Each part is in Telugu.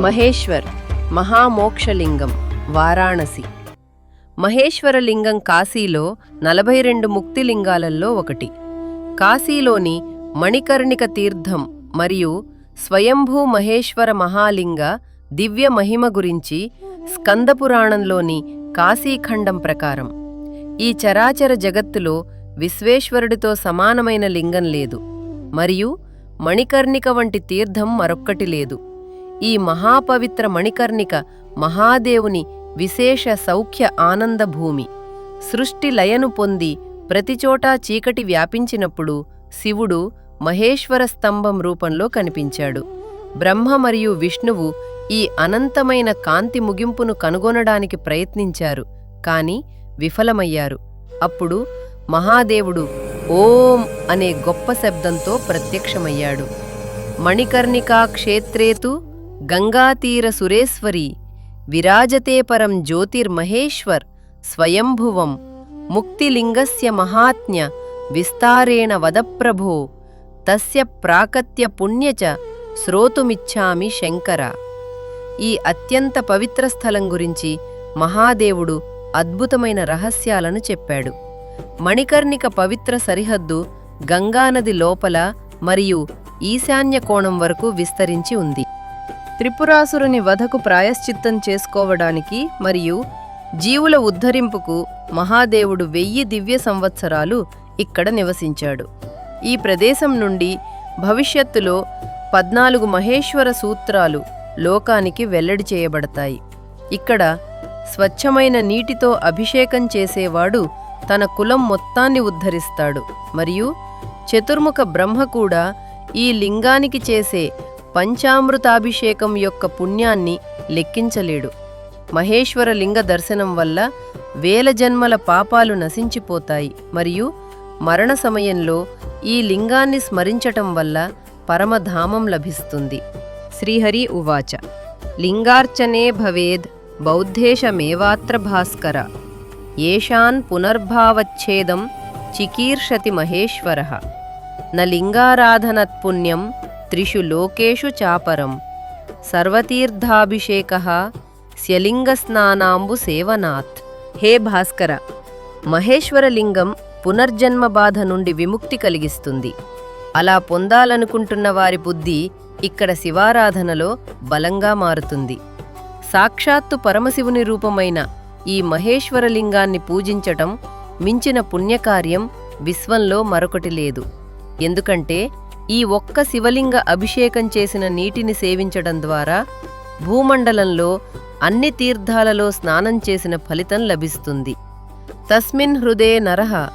మహేశ్వర్ మహామోక్షలింగం వారాణసి. మహేశ్వరలింగం కాశీలో నలభై రెండు ముక్తిలింగాలలో ఒకటి. కాశీలోని మణికర్ణిక తీర్థం మరియు స్వయంభూ మహేశ్వర మహాలింగ దివ్య మహిమ గురించి స్కందపురాణంలోని కాశీఖండం ప్రకారం. ఈ చరాచర జగత్తులో విశ్వేశ్వరుడితో సమానమైన లింగం లేదు. మరియు మణికర్ణిక వంటి తీర్థం మరొక్కటి లేదు. ఈ మహాపవిత్ర మణికర్ణిక మహాదేవుని విశేష సౌఖ్య ఆనందభూమి సృష్టి లయను పొంది ప్రతిచోటా చీకటి వ్యాపించినప్పుడు శివుడు మహేశ్వర స్తంభం రూపంలో కనిపించాడు. బ్రహ్మ మరియు విష్ణువు ఈ అనంతమైన కాంతి ముగింపును కనుగొనడానికి ప్రయత్నించారు కాని విఫలమయ్యారు. అప్పుడు మహాదేవుడు ఓం అనే గొప్ప శబ్దంతో ప్రత్యక్షమయ్యాడు. మణికర్ణికా క్షేత్రేతు గంగాతీర సురేశ్వరి విరాజతే పరం జ్యోతిర్మహేశ్వర్ స్వయంభువం ముక్తిలింగస్య మహాత్మ్య విస్తారేణ వదప్రభో తస్య ప్రాకత్య పుణ్యచ శ్రోతుమిచ్చామి శంకర. ఈ అత్యంత పవిత్ర స్థలం గురించి మహాదేవుడు అద్భుతమైన రహస్యాలను చెప్పాడు. మణికర్ణిక పవిత్ర సరిహద్దు గంగానది లోపల మరియు ఈశాన్య కోణం వరకు విస్తరించి ఉంది. త్రిపురాసురుని వధకు ప్రాయశ్చిత్తం చేసుకోవడానికి మరియు జీవుల ఉద్ధరింపుకు మహాదేవుడు వెయ్యి దివ్య సంవత్సరాలు ఇక్కడ నివసించాడు. ఈ ప్రదేశం నుండి భవిష్యత్తులో పద్నాలుగు మహేశ్వర సూత్రాలు లోకానికి వెల్లడి చేయబడతాయి. ఇక్కడ స్వచ్ఛమైన నీటితో అభిషేకం చేసేవాడు తన కులం మొత్తాన్ని ఉద్ధరిస్తాడు. మరియు చతుర్ముఖ బ్రహ్మ కూడా ఈ లింగానికి చేసే పంచామృతాభిషేకం యొక్క పుణ్యాన్ని లెక్కించలేడు. మహేశ్వర లింగ దర్శనం వల్ల వేల జన్మల పాపాలు నశించిపోతాయి. మరియు మరణ సమయంలో ఈ లింగాన్ని స్మరించటం వల్ల పరమధామం లభిస్తుంది. శ్రీహరి ఉవాచ. లింగార్చనే భవేద్ బౌద్ధేశమేవాత్ర భాస్కర. ఏషాన్ పునర్భావచ్ఛేదం చికీర్షతి మహేశ్వర. న లింగారాధనత్పుణ్యం త్రిషు లోకేషు చాపరం. సర్వతీర్థాభిషేక స్యలింగస్నానాంబు సేవనాత్ హే భాస్కర! మహేశ్వరలింగం పునర్జన్మ బాధ నుండి విముక్తి కలిగిస్తుంది. అలా పొందాలనుకుంటున్న వారి బుద్ధి ఇక్కడ శివారాధనలో బలంగా మారుతుంది. సాక్షాత్తు పరమశివుని రూపమైన ఈ మహేశ్వరలింగాన్ని పూజించటం మించిన పుణ్యకార్యం విశ్వంలో మరొకటి లేదు. ఎందుకంటే ఈ ఒక్క శివలింగ అభిషేకం చేసిన నీటిని సేవించడం ద్వారా భూమండలంలో అన్ని తీర్థాలలో స్నానం చేసిన ఫలితం లభిస్తుంది. తస్మిన్ హృదే నరః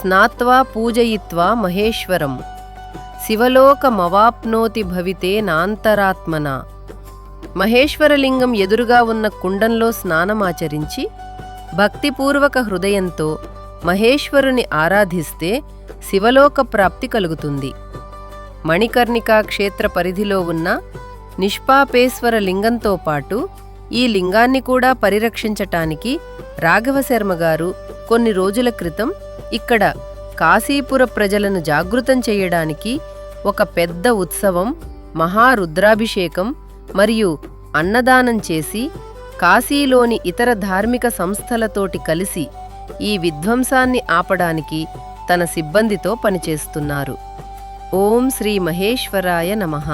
స్నాత్వా పూజయిత్వా మహేశ్వరం. శివలోకమవాప్నోతి భవితే నాంతరాత్మన. మహేశ్వరలింగం ఎదురుగా ఉన్న కుండంలో స్నానమాచరించి భక్తిపూర్వక హృదయంతో మహేశ్వరుని ఆరాధిస్తే శివలోక ప్రాప్తి కలుగుతుంది. మణికర్ణికా క్షేత్ర పరిధిలో ఉన్న నిష్పాపేశ్వర లింగంతో పాటు ఈ లింగాన్ని కూడా పరిరక్షించటానికి రాఘవశర్మ గారు కొన్ని రోజుల క్రితం ఇక్కడ కాశీపుర ప్రజలను జాగృతం చేయడానికి ఒక పెద్ద ఉత్సవం మహారుద్రాభిషేకం మరియు అన్నదానం చేసి కాశీలోని ఇతర ధార్మిక సంస్థలతోటి కలిసి ఈ విధ్వంసాన్ని ఆపడానికి తన సిబ్బందితో పనిచేస్తున్నారు. ఓం శ్రీ మహేశ్వరాయ నమః.